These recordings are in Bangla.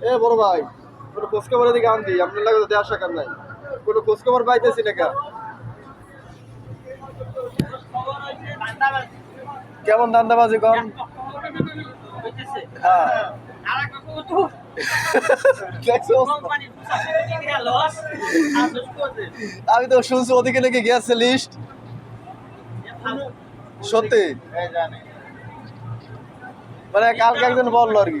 এ বড় ভাই কোনো খোঁজখবর এদিকে আনতি আপনার লাগে তো দেওয়ার সাকার নাই। কোনো খোঁজখবর পাইতেছি না কা। কেমন ধান্দাবাজি কম হ্যাঁ। আমি তো শুনছি ওদিকে নাকি গেছে লিস্ট সত্যি? মানে কালকে একজন বলল আর কি।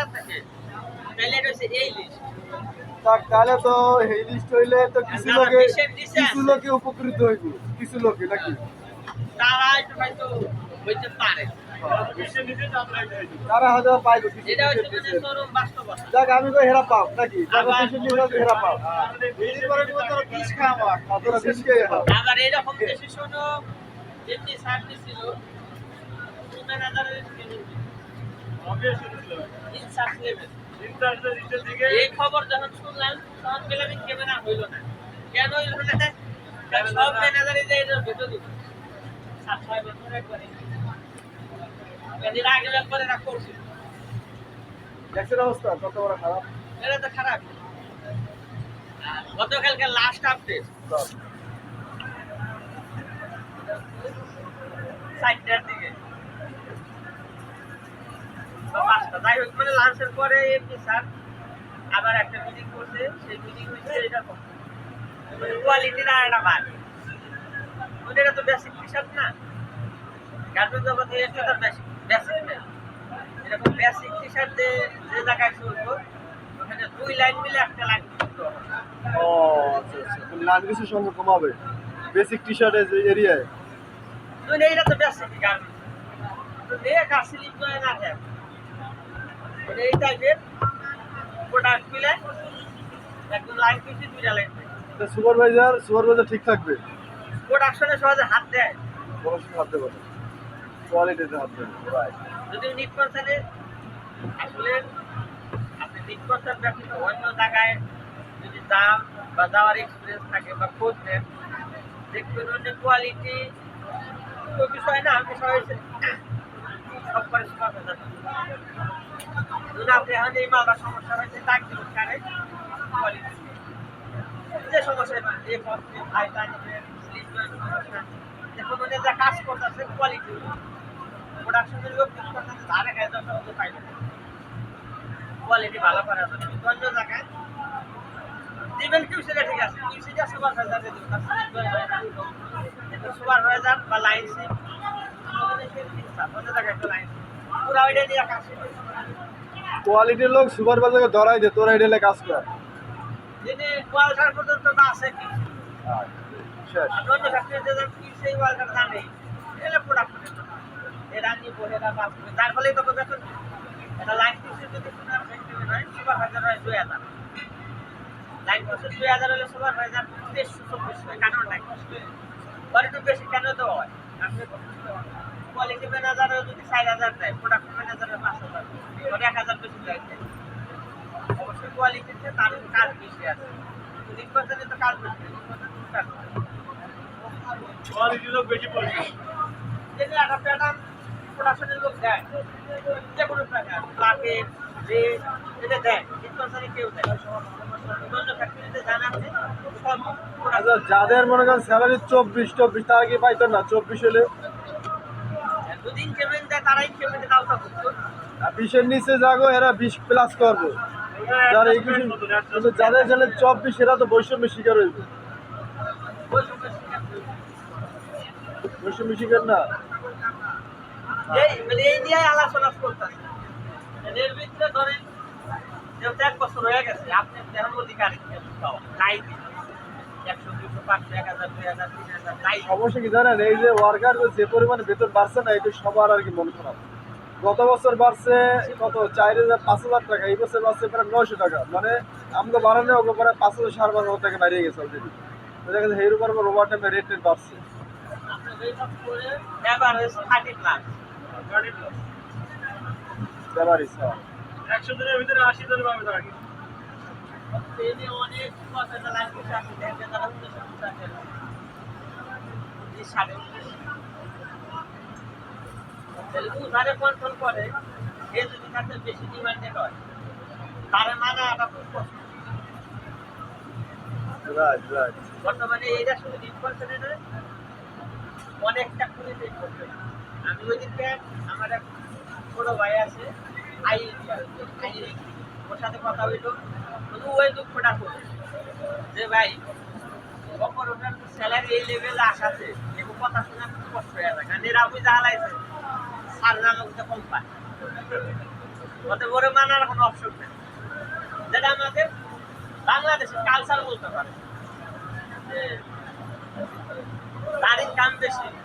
তাহলে এটা হচ্ছে এই লিস্ট তাক তাহলে তো এই লিস্ট হইলে তো কিছু লোকে কিছু। লোকে উপকৃত হইব কিছু লোকে নাকি? তারা হয়তো হইতে পারে। তারা হয়তো পাইবে এটা হচ্ছে patient মানে দিছে। চরম বাস্তবতা। যাক আমি তো হেরা পাও নাকি? হেরা পাও। বিষ আবার এরকম যেমনি সার্ভিস ছিল পনেরো হাজারের এই খবর যখন শুনলাম তখন পেলাম ক্যামেরা হইল না। কেন হইল না? কারণ সব ম্যানেজারই যে এটা ভেটো দিল সাত ছয় বছর একবারে। আগে একবারে না করছিল দেখছেন অবস্থা? কত বড় খারাপ? এটা তো খারাপ। গতকালকে লাস্ট আপডেট চারটার দিকে। যাই হোক মানে লাঞ্চের পরে এমনি স্যার আবার একটা মিটিং করছে। সেই মিটিং হচ্ছে এরকম মানে কোয়ালিটির আর একটা বাদ মানে তো বেসিক হিসাব না। গার্মেন্ট জগতে এটা তো বেসিক বেসিক না। এরকম বেসিক হিসাব যে যে জায়গায় চলবো, ওখানে দুই লাইন মিলে একটা লাইন ও আচ্ছা আচ্ছা। লাল কিছুর সঙ্গে কমাবে। বেসিক টি শার্ট এরিয়ায় মানে এইটা তো বেসিক গার্মেন্ট তো দিয়ে কাজ স্লিপ করে না থাকে মানে এই টাইপের প্রোডাক্ট মিলে একদম লাইন পিছিয়ে দুইটা লাইন সুপারভাইজার সুপারভাইজার ঠিক থাকবে? প্রোডাকশনে সহজে হাত দেয়। অবশ্যই হাত দেবে কোয়ালিটিতে হাত দেবে রাইট যদি নিট পার্সেন্টে আসলে আপনি নিট পার্সেন্ট ব্যতীত অন্য জায়গায় যদি দাম বা যাওয়ার এক্সপিরিয়েন্স থাকে বা খোঁজ নেন দেখবেন অন্য কোয়ালিটি বিষয় না বিষয় সব করে সমাজ হয়ে যাবে যদি আপনি এখন এই মালটা সমস্যা হয়েছে তাক দিন কারে? যে সমস্যা যে পথে ভাই সমস্যা। দেখুন উনি যা কাজ করতেছে কোয়ালিটি প্রোডাকশনের লোক কিছু করতেছে ধারে খায় দশ পাই কোয়ালিটি ভালো করার জন্য কিন্তু অন্য জায়গায় দিবেন সেটা ঠিক আছে, কিউ সেটা দিবেন। কিন্তু সুপার ভাইজার বা লাইন সিপ একটা লাইন। পুরা ওইটা নিয়ে কাজ কোয়ালিটির লোক সুপারভাইজারকে ধরাই দে তোরা এটা কাজ কর। পর্যন্ত না আছে কি? শেষ। ফ্যাক্টরিতে কি সেই জানে এলে প্রোডাক্ট এরা নিয়ে বলে এরা কাজ করে। তার ফলে তো বেতন এটা লাইন পিসে যদি আপনার ফ্যাক্টরি হয় সুপারভাইজার হয় দুই হাজার। লাইন পিসে দুই হাজার হলে সুপারভাইজার তেইশশো চব্বিশশো কেন নাই একটু বেশি কেন তো হয়? আপনি কোয়ালিটি ম্যানেজারে যদি চার হাজার দেয় প্রোডাক্ট ম্যানেজারে পাঁচ হাজার এক হাজার বেশি দেয়। অবশ্যই কোয়ালিটিতে তার কাজ বেশি আছে। নির্বাচনে তো কাজ বেশি নির্বাচনে কাজ যেগুলো একটা প্যাটার্ন প্রোডাকশনের লোক দেয় যে কোনো প্যাটার্ন লাগে যে এটা দেয় নির্বাচনে কেউ দেয় যাদের মনে করেন স্যালারি চব্বিশ চব্বিশ তারা কি পাইতো না? চব্বিশ হলে করতো। বিশের নিচে যাগো এরা বিশ প্লাস করব। যারা একুশ কিন্তু যাদের ছেলে চব্বিশ এরা তো বৈষম্য শিকার হইবে। বৈষম্য শিকার না? এই মানে এই নিয়ে আলোচনা করতেছে এর ভিতরে ধরেন যেহেতু এক বছর হয়ে গেছে আপনি দেহের অধিকার নাই সমস্যা কি জানেন এই যে ওয়ার্কার যে পরিমাণে বেতন বাড়ছে না এটা সবার আর কি মন খারাপ গত বছর বাড়ছে কত? চার হাজার পাঁচ হাজার টাকা এই বছর বাড়ছে প্রায় নয়শো টাকা। মানে আমরা বাড়ানো ওকে প্রায় পাঁচ হাজার সাড়ে পাঁচ হাজার টাকা বাড়িয়ে গেছে অলরেডি দেখা গেছে হের উপর ওভার টাইমে রেট টেট বাড়ছে। এভারেজ একশো দিনের ভিতরে আশি জন পাবে তারা তাহলে কন্ট্রোল করে সে যদি তাতে বেশি ডিমান্ডেড হয় তারা মানাটা খুব কষ্ট। বর্তমানে এইটা শুধু বিশ পার্সেন্টের অনেকটা করবে। আমি ওই দিনকে আমার এক ছোট ভাই আছে আই আই ওর সাথে কথা হইল। শুধু ওই দুঃখটা করে যে, ভাই, অপর ওনার স্যালারি এই লেভেলে আসাতে এগুলো কথা শোনা খুব কষ্ট হয়ে যায়। কারণ এরা আমি জ্বালাইছে সার জানো কম পায়। ওতে বড় মানার কোনো অপশন নেই। যেটা আমাদের বাংলাদেশের কালচার বলতে পারে।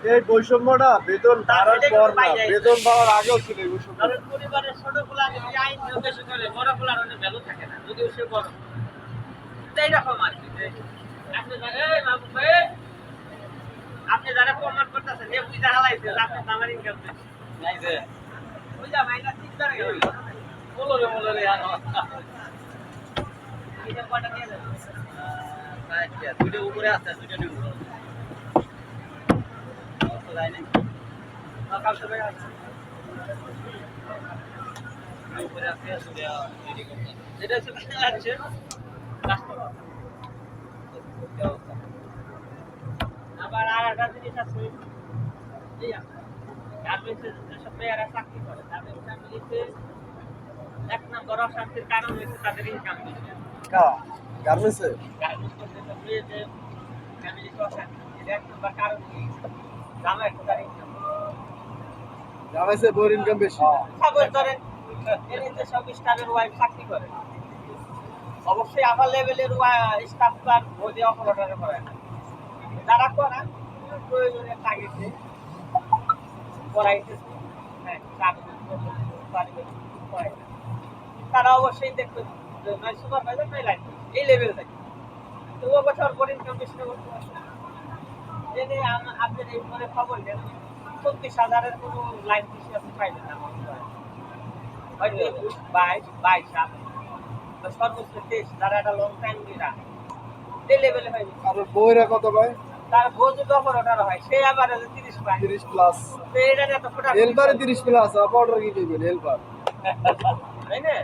যে এই বৈষম্যটা বেতন এটা পর না বেতন বাড়ার আগেও ছিল এই বৈষম্য। কারণ পরিবারের ছোটগুলা যদি আইন নিয়ে বেশি করে বড়গুলার অনেক ভ্যালু থাকে না যদিও সে বড়। তো এইরকম আর কি আপনি যা- এই বাবু ভাই, আপনি যারা প্রমাণ করতেছেন এ বুঝা হালাইছে যে আপনার আমার ইনকাম বেশি বুঝা মাইনা ঠিক করে গেল। বলো রে আনো এটা কটা নিয়ে যাবে? দুটো উপরে আছে দুটো নিয়ে আছে আছে যেটা বাংলাদেশের আবার আর একটা জিনিস আছে। এই যেসব মেয়েরা চাকরি করে তাদের ফ্যামিলিতে এক নম্বর অশান্তির কারণ হচ্ছে তাদের ইনকাম বেশি। গার্মেন্টসে ফ্যামিলিতে অশান্তি এক নম্বর কারণ কি জামাই খোঁজার ইনকাম বেশি। খবর ধরেন এর সব স্টাফের ওয়াইফ চাকরি করে। অবশ্যই আবার লেভেলের স্টাফ তার বোঝে অপারেটরে করে না। যারা করা প্রয়োজনের তাগিদে করাইতেছে হ্যাঁ। তারা অবশ্যই দেখবে নয় সুপারভাইজার নয় লাইন। এই লেভেল থেকে। তো ও বছর পর ইনকাম বেশি করতে পারছে হাজারের কোনো লাইন বেশি আপনি পাইবেন না মনে হয়। হয়তো একুশ বাইশ বাইশ আপ সর্বোচ্চ তেইশ যারা একটা লং টাইম লেভেলে হয় আর বইরা কত তার হয় সে আবার তিরিশ পায়। তিরিশ প্লাস তো এটা ফোটা তিরিশ প্লাস অর্ডার কি করবেন হেলপার তাই না?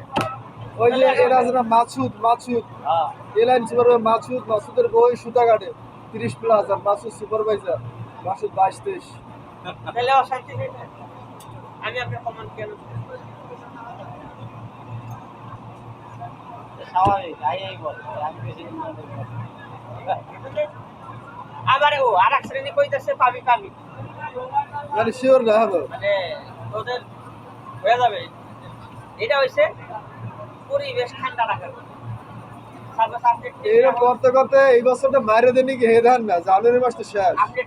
ওই যে এরা আছে না মাছুদ মাছুদ। হ্যাঁ। এলাইন সুপারভাইজার মাছুদ মাছুদের বই সুতা কাটে। তিরিশ প্লাস আর মাছুদ সুপারভাইজার মাছুদ বাইশ তেইশ। তাহলে অশান্তি নেই আমি আপনার কমান কেন? স্বাভাবিক আমি বেশি। আবার ও আর এক শ্রেণি কইতেছে পাবি পাবি। মানে শিওর না হলো মানে ওদের হয়ে যাবে। এটা হইছে পরিবেশ ঠান্ডা রাখার। এরকম করতে করতে এই বছরটা মারে দেনি কি হে ধান না, জানুয়ারি মাস তো শেষ। আপনি